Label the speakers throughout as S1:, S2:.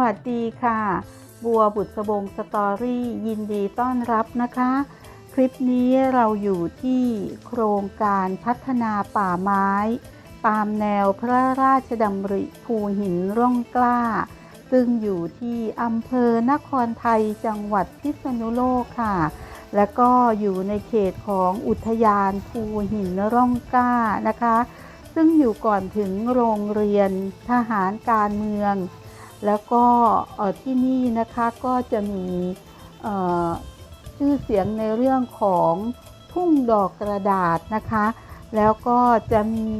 S1: วัสดีค่ะ บัวบุตรบงสตอรี่ยินดีต้อนรับนะคะ คลิปนี้เราอยู่ที่โครงการพัฒนาป่าไม้ ตามแนวพระราชดำริภูหินร่องกล้า ซึ่งอยู่ที่อำเภอนครไทยจังหวัดพิษณุโลกค่ะ และก็อยู่ในเขตของอุทยานภูหินร่องกล้านะคะ ซึ่งอยู่ก่อนถึงโรงเรียนทหารการเมือง แล้วก็ที่นี่นะคะก็จะมีชื่อเสียงในเรื่องของทุ่งดอกกระดาษนะคะ แล้วก็จะมี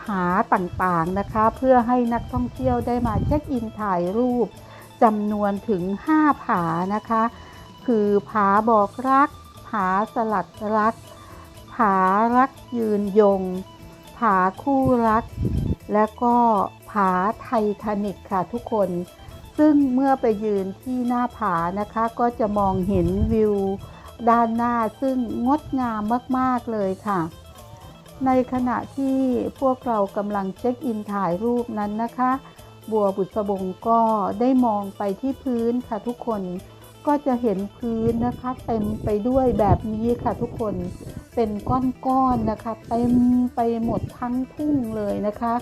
S1: ผาต่างๆนะคะ เพื่อให้นักท่องเที่ยวได้มาเช็คอินถ่ายรูปจำนวนถึง 5 ผานะคะ คือผาบอกรัก ผาสลัดรัก ผารักยืนยง ผาคู่รัก และก็ผาไททานิกค่ะทุกคน ซึ่งเมื่อไปยืนที่หน้าผานะคะ ก็จะมองเห็นวิวด้านหน้าซึ่งงดงามมาก ๆ เลยค่ะ ในขณะที่พวกเรากำลังเช็คอินถ่ายรูปนั้นนะคะ บัวบุษบงก็ได้มองไปที่พื้นค่ะทุกคน ก็จะเห็นพื้นนะคะเต็มไปด้วยแบบนี้ค่ะทุกคนเป็นก้อนๆนะคะเต็มไปหมดทั้งทุ่งเลยนะคะ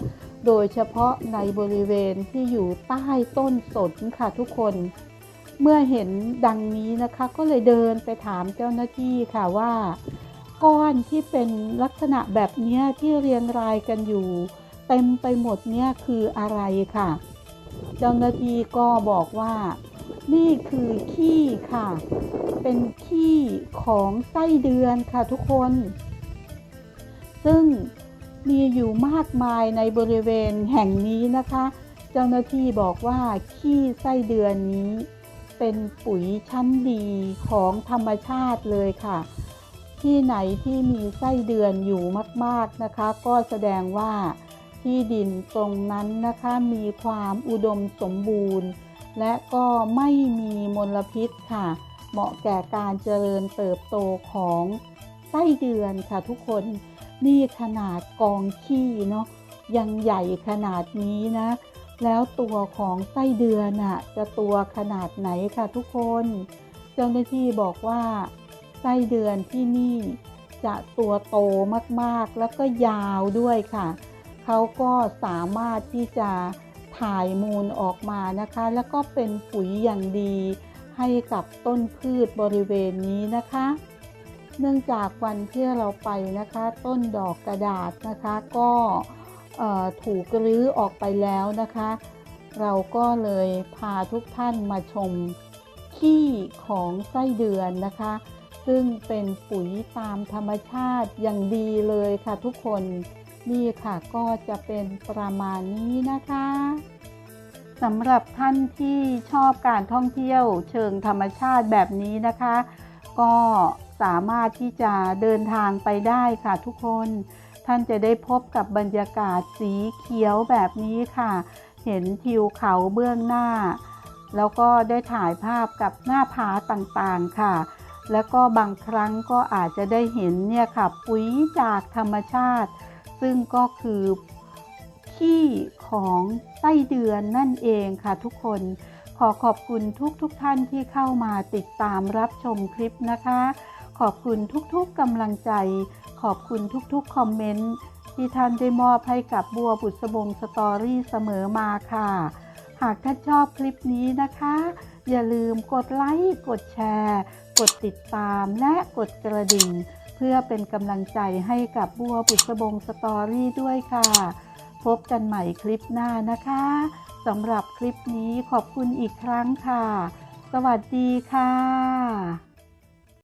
S1: โดยเฉพาะในบริเวณที่อยู่ใต้ต้นสนค่ะทุกคน เมื่อเห็นดังนี้นะคะก็เลยเดินไปถามเจ้าหน้าที่ค่ะว่า ก้อนที่เป็นลักษณะแบบนี้ที่เรียงรายกันอยู่ เต็มไปหมดเนี่ยคืออะไรค่ะ เจ้าหน้าที่ก็บอกว่า นี่คือขี้ค่ะ เป็นขี้ของไส้เดือนค่ะทุกคน ซึ่งมีอยู่มากมายในบริเวณแห่งนี้นะคะ เจ้าหน้าที่บอกว่าขี้ไส้เดือนนี้ เป็นปุ๋ยชั้นดีของธรรมชาติเลยค่ะ ที่ไหนที่มีไส้เดือนอยู่มากๆนะคะ ก็แสดงว่าที่ดินตรงนั้นนะคะมีความอุดมสมบูรณ์ และก็ไม่มีมลพิษค่ะ เหมาะแก่การเจริญเติบโตของไส้เดือนค่ะทุกคนนี่ขนาดกองขี้เนาะยังใหญ่ขนาดนี้นะ แล้วตัวของไส้เดือนน่ะจะตัวขนาดไหนค่ะทุกคน เจ้าหน้าที่บอกว่าไส้เดือนที่นี่จะตัวโตมากๆแล้วก็ยาวด้วยค่ะ เขาก็สามารถที่จะ ถ่ายมูลออกมานะคะ แล้วก็เป็นปุ๋ยอย่างดีให้กับต้นพืชบริเวณนี้นะคะ เนื่องจากวันที่เราไปนะคะ ต้นดอกกระดาษนะคะก็ถูกรื้อออกไปแล้วนะคะ เราก็เลยพาทุกท่านมาชมขี้ของไส้เดือนนะคะ ซึ่งเป็นปุ๋ยตามธรรมชาติอย่างดีเลยค่ะทุกคน นี่ค่ะก็จะเป็นประมาณนี้นะคะสำหรับท่านที่ชอบการท่องเที่ยวเชิงธรรมชาติแบบนี้นะคะ ก็สามารถที่จะเดินทางไปได้ค่ะทุกคน ท่านจะได้พบกับบรรยากาศสีเขียวแบบนี้ค่ะ เห็นทิวเขาเบื้องหน้า แล้วก็ได้ถ่ายภาพกับหน้าผาต่างๆค่ะ แล้วก็บางครั้งก็อาจจะได้เห็นเนี่ยค่ะปุ๋ยจากธรรมชาติ ซึ่งก็คือขี้ของไส้เดือนนั่นเองค่ะทุกคน ขอขอบคุณทุกๆทท่านที่เข้ามาติดตามรับชมคลิปนะคะ ขอบคุณทุกๆกำลังใจ ขอบคุณทุกๆคอมเมนต์ที่ท่านได้มอบให้กับบัวบุษบงสตอรี่เสมอมาค่ะ หากท่านชอบคลิปนี้นะคะ อย่าลืมกดไลค์ กดแชร์ กดติดตามและกดกระดิ่ง เพื่อเป็นกำลังใจให้กับบัวบุษบงสตอรี่ด้วยค่ะ พบกันใหม่คลิปหน้านะคะสำหรับคลิปนี้ขอบคุณอีกครั้งค่ะ สวัสดีค่ะ